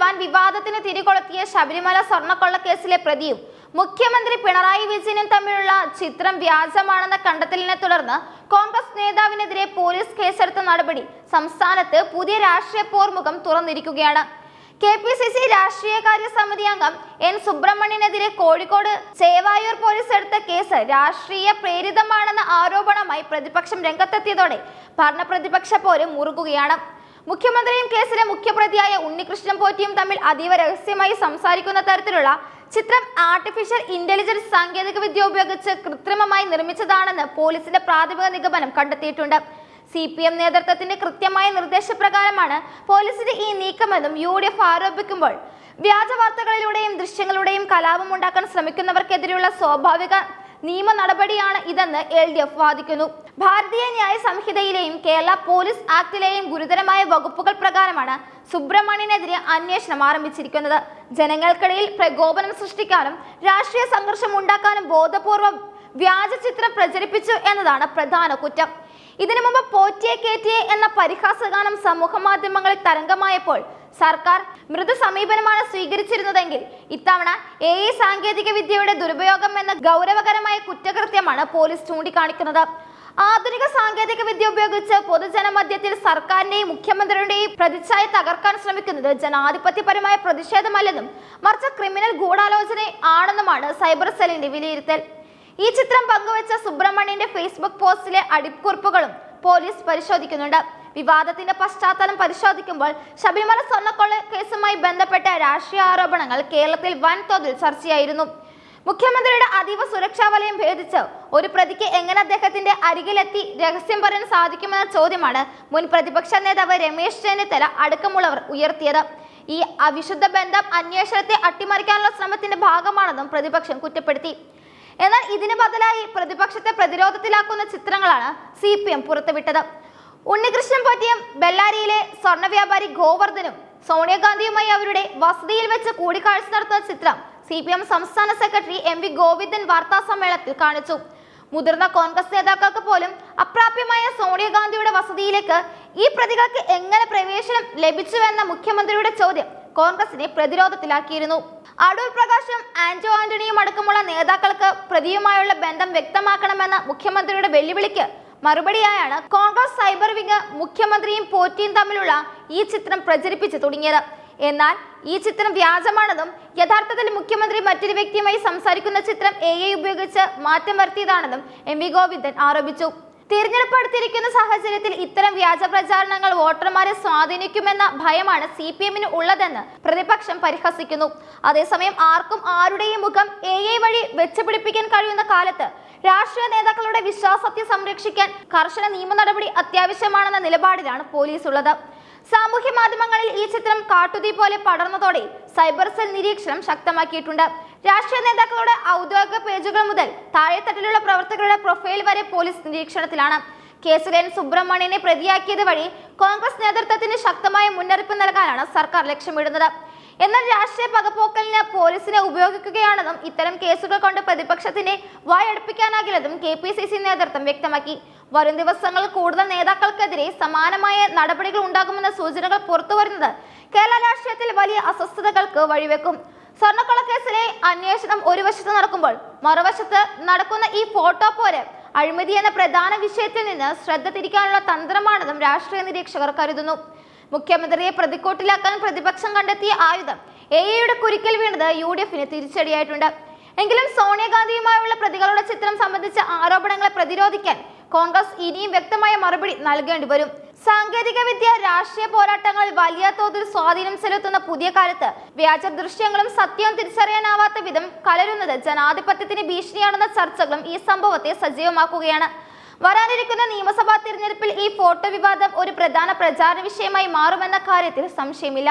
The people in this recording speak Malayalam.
വൻ വിവാദത്തിന് തിരികൊളുത്തിയ ശബരിമല സ്വർണക്കൊള്ള കേസിലെ പ്രതിയും മുഖ്യമന്ത്രി പിണറായി വിജയനും തമ്മിലുള്ള ചിത്രം വ്യാജമാണെന്ന കണ്ടെത്തലിനെ തുടർന്ന് കോൺഗ്രസ് നേതാവിനെതിരെ പോലീസ് കേസെടുത്ത നടപടി സംസ്ഥാനത്ത് പുതിയ രാഷ്ട്രീയ പോർമുഖം തുറന്നിരിക്കുകയാണ്. കെ പി സി സി രാഷ്ട്രീയകാര്യ സമിതി അംഗം എൻ സുബ്രഹ്മണ്യനെതിരെ കോഴിക്കോട് ചേവായൂർ പോലീസ് എടുത്ത കേസ് രാഷ്ട്രീയ പ്രേരിതമാണെന്ന ആരോപണമായി പ്രതിപക്ഷം രംഗത്തെത്തിയതോടെ ഭരണപ്രതിപക്ഷ പോലും മുറുകുകയാണ്. മുഖ്യമന്ത്രിയും കേസിലെ മുഖ്യപ്രതിയായ ഉണ്ണികൃഷ്ണൻ പോറ്റിയും തമ്മിൽ അതീവ രഹസ്യമായി സംസാരിക്കുന്ന തരത്തിലുള്ള ചിത്രം ആർട്ടിഫിഷ്യൽ ഇന്റലിജൻസ് സാങ്കേതിക വിദ്യ ഉപയോഗിച്ച് കൃത്രിമമായി നിർമ്മിച്ചതാണെന്ന് പോലീസിന്റെ പ്രാഥമിക നിഗമനം കണ്ടെത്തിയിട്ടുണ്ട്. സി പി എം നേതൃത്വത്തിന്റെ കൃത്യമായ നിർദ്ദേശപ്രകാരമാണ് പോലീസിന്റെ ഈ നീക്കമെന്നും യു ഡി എഫ് ആരോപിക്കുമ്പോൾ. വ്യാജ വാർത്തകളിലൂടെയും ദൃശ്യങ്ങളുടെയും കലാപം ഉണ്ടാക്കാൻ ശ്രമിക്കുന്നവർക്കെതിരെയുള്ള സ്വാഭാവിക നിയമ നടപടിയാണ് ഇതെന്ന് എൽ ഡി എഫ് വാദിക്കുന്നു. ഭാരതീയ ന്യായ സംഹിതയിലെയും കേരള പോലീസ് ആക്ടിലെയും ഗുരുതരമായ വകുപ്പുകൾ പ്രകാരമാണ് സുബ്രഹ്മണ്യനെതിരെ അന്വേഷണം ആരംഭിച്ചിരിക്കുന്നത്. ജനങ്ങൾക്കിടയിൽ പ്രകോപനം സൃഷ്ടിക്കാനും രാഷ്ട്രീയ സംഘർഷം ഉണ്ടാക്കാനും ബോധപൂർവം വ്യാജ ചിത്രം പ്രചരിപ്പിച്ചു എന്നതാണ് പ്രധാന കുറ്റം. ഇതിനു മുമ്പ് പോറ്റിയെ കേറ്റിയെ എന്ന പരിഹാസഗാനം സമൂഹ മാധ്യമങ്ങളിൽ തരംഗമായപ്പോൾ സർക്കാർ മൃദു സമീപനമാണ് സ്വീകരിച്ചിരുന്നതെങ്കിൽ ഇത്തവണ എ ഐ സാങ്കേതിക വിദ്യയുടെ ദുരുപയോഗം എന്ന ഗൗരവകരമായ കുറ്റകൃത്യമാണ് പോലീസ് ചൂണ്ടിക്കാണിക്കുന്നത്. ആധുനിക സാങ്കേതിക വിദ്യ ഉപയോഗിച്ച് പൊതുജനമധ്യത്തിൽ സർക്കാരിന്റെയും മുഖ്യമന്ത്രിയുടെയും പ്രതിച്ഛായ തകർക്കാൻ ശ്രമിക്കുന്നത് ജനാധിപത്യപരമായ പ്രതിഷേധമല്ലെന്നും മറിച്ച് ക്രിമിനൽ ഗൂഢാലോചന ആണെന്നുമാണ് സൈബർ സെല്ലിന്റെ വിലയിരുത്തൽ. ഈ ചിത്രം പങ്കുവച്ച സുബ്രഹ്മണ്യന്റെ ഫേസ്ബുക്ക് പോസ്റ്റിലെ അടിക്കുറിപ്പുകളും പോലീസ് പരിശോധിക്കുന്നുണ്ട്. വിവാദത്തിന്റെ പശ്ചാത്തലം പരിശോധിക്കുമ്പോൾ ശബരിമല സ്വർണക്കൊള്ള കേസുമായി ബന്ധപ്പെട്ട രാഷ്ട്രീയ ആരോപണങ്ങൾ കേരളത്തിൽ വൻതോതിൽ ചർച്ചയായിരുന്നു. മുഖ്യമന്ത്രിയുടെ അതീവ സുരക്ഷാ വലയം ഭേദിച്ച് ഒരു പ്രതിക്ക് എങ്ങനെ അദ്ദേഹത്തിന്റെ അരികിലെത്തി രഹസ്യം പറയാൻ സാധിക്കുമെന്ന ചോദ്യമാണ് മുൻ പ്രതിപക്ഷ നേതാവ് രമേശ് ചെന്നിത്തല അടക്കമുള്ളവർ ഉയർത്തിയത്. ഈ അവിശുദ്ധ ബന്ധം അന്വേഷണത്തെ അട്ടിമറിക്കാനുള്ള ശ്രമത്തിന്റെ ഭാഗമാണെന്നും പ്രതിപക്ഷം കുറ്റപ്പെടുത്തി. എന്നാൽ ഇതിന് ബദലായി പ്രതിപക്ഷത്തെ പ്രതിരോധത്തിലാക്കുന്ന ചിത്രങ്ങളാണ് സി പി എം പുറത്തുവിട്ടത്. ഉണ്ണികൃഷ്ണൻ പറ്റിയും ബെല്ലാരിയിലെ സ്വർണ വ്യാപാരി ഗോവർദ്ധനും സോണിയാഗാന്ധിയുമായി അവരുടെ വസതിയിൽ വെച്ച് കൂടിക്കാഴ്ച നടത്തുന്ന ചിത്രം സി പി എം സംസ്ഥാന സെക്രട്ടറി എം വി ഗോവിന്ദൻ വാർത്താ സമ്മേളനത്തിൽ കാണിച്ചു. മുതിർന്ന കോൺഗ്രസ് നേതാക്കൾക്ക് പോലും അപ്രാപ്യമായ സോണിയാഗാന്ധിയുടെ വസതിയിലേക്ക് ഈ പ്രതികൾക്ക് എങ്ങനെ പ്രവേശനം ലഭിച്ചുവെന്ന മുഖ്യമന്ത്രിയുടെ ചോദ്യം കോൺഗ്രസിനെ പ്രതിരോധത്തിലാക്കിയിരുന്നു. അടൂർ പ്രകാശും ആന്റോ ആന്റണിയും അടക്കമുള്ള നേതാക്കൾക്ക് പ്രതിയുമായുള്ള ബന്ധം വ്യക്തമാക്കണമെന്ന മുഖ്യമന്ത്രിയുടെ വെല്ലുവിളിക്ക് മറുപടിയായാണ് കോൺഗ്രസ് സൈബർ വിങ് മുഖ്യമന്ത്രിയും പോറ്റിയും തമ്മിലുള്ള ഈ ചിത്രം പ്രചരിപ്പിച്ചു തുടങ്ങിയത്. എന്നാൽ ഈ ചിത്രം വ്യാജമാണെന്നും യഥാർത്ഥത്തിൽ മുഖ്യമന്ത്രി മറ്റൊരു വ്യക്തിയുമായി സംസാരിക്കുന്ന ചിത്രം എ ഐ ഉപയോഗിച്ച് മാറ്റം വരുത്തിയതാണെന്നും എം വി ഗോവിന്ദൻ ആരോപിച്ചു. തിരഞ്ഞെടുപ്പ് അടുത്തിരിക്കുന്ന സാഹചര്യത്തിൽ ഇത്തരം വ്യാജ പ്രചാരണങ്ങൾ വോട്ടർമാരെ സ്വാധീനിക്കുമെന്ന ഭയമാണ് സി പി എമ്മിന് ഉള്ളതെന്ന് പ്രതിപക്ഷം പരിഹസിക്കുന്നു. അതേസമയം ആർക്കും ആരുടെയും മുഖം എ ഐ വഴി വെച്ചുപിടിപ്പിക്കാൻ കഴിയുന്ന കാലത്ത് രാഷ്ട്രീയ നേതാക്കളുടെ വിശ്വാസത്തെ സംരക്ഷിക്കാൻ കർശന നിയമ നടപടി അത്യാവശ്യമാണെന്ന നിലപാടിലാണ് പോലീസ് ഉള്ളത് സാമൂഹ്യ മാധ്യമങ്ങളിൽ ഈ ചിത്രം കാട്ടുതീ പോലെ പടർന്നതോടെ സൈബർ സെൽ നിരീക്ഷണം ശക്തമാക്കിയിട്ടുണ്ട്. രാഷ്ട്രീയ നേതാക്കളുടെ ഔദ്യോഗിക പേജുകൾ മുതൽ താഴെത്തട്ടിലുള്ള പ്രവർത്തകരുടെ പ്രൊഫൈൽ വരെ പോലീസ് നിരീക്ഷണത്തിലാണ്. കേസിൽ സുബ്രഹ്മണ്യനെ പ്രതിയാക്കിയത് വഴി കോൺഗ്രസ് നേതൃത്വത്തിന് ശക്തമായ മുന്നറിയിപ്പ് നൽകാനാണ് സർക്കാർ ലക്ഷ്യമിടുന്നത്. എന്നാൽ രാഷ്ട്രീയ പകപോക്കലിന് പോലീസിനെ ഉപയോഗിക്കുകയാണെന്നും ഇത്തരം കേസുകൾ കൊണ്ട് പ്രതിപക്ഷത്തിന്റെ വായടുപ്പിക്കാനാകില്ലെന്നും കെ പി സി സി നേതൃത്വം വ്യക്തമാക്കി. വരും ദിവസങ്ങൾ കൂടുതൽ നേതാക്കൾക്കെതിരെ സമാനമായ നടപടികൾ ഉണ്ടാകുമെന്ന സൂചനകൾ പുറത്തു പുറത്തുവരുന്നത് കേരള രാഷ്ട്രീയത്തിൽ വലിയ അസ്വസ്ഥതകൾക്ക് വഴിവെക്കും. സ്വർണക്കൊള്ള കേസിലെ അന്വേഷണം ഒരു വശത്ത് നടക്കുമ്പോൾ മറുവശത്ത് നടക്കുന്ന ഈ ഫോട്ടോ പോര് അഴിമതി എന്ന പ്രധാന വിഷയത്തിൽ നിന്ന് ശ്രദ്ധ തിരിക്കാനുള്ള തന്ത്രമാണെന്നും രാഷ്ട്രീയ നിരീക്ഷകർ കരുതുന്നു. മുഖ്യമന്ത്രിയെ പ്രതിക്കൂട്ടിലാക്കാൻ പ്രതിപക്ഷം കണ്ടെത്തിയ ആയുധം എ എയുടെ കുരുക്കൽ വീണത് യു ഡി എഫിന് തിരിച്ചടിയായിട്ടുണ്ട്. എങ്കിലും സോണിയാഗാന്ധിയുമായുള്ള പ്രതികളുടെ ചിത്രം സംബന്ധിച്ച ആരോപണങ്ങളെ പ്രതിരോധിക്കാൻ കോൺഗ്രസ് ഇനിയും വ്യക്തമായ മറുപടി നൽകേണ്ടി വരും. സാങ്കേതിക വിദ്യ രാഷ്ട്രീയ പോരാട്ടങ്ങളിൽ വലിയ തോതിൽ സ്വാധീനം ചെലുത്തുന്ന പുതിയ കാലത്ത് വ്യാജ ദൃശ്യങ്ങളും സത്യവും തിരിച്ചറിയാനാവാത്ത വിധം കലരുന്നത് ജനാധിപത്യത്തിന് ഭീഷണിയാണെന്ന ചർച്ചകളും ഈ സംഭവത്തെ സജീവമാക്കുകയാണ്. വരാനിരിക്കുന്ന നിയമസഭാ തിരഞ്ഞെടുപ്പിൽ ഈ ഫോട്ടോ വിവാദം ഒരു പ്രധാന പ്രചാരണ വിഷയമായി മാറുമെന്ന കാര്യത്തിൽ സംശയമില്ല.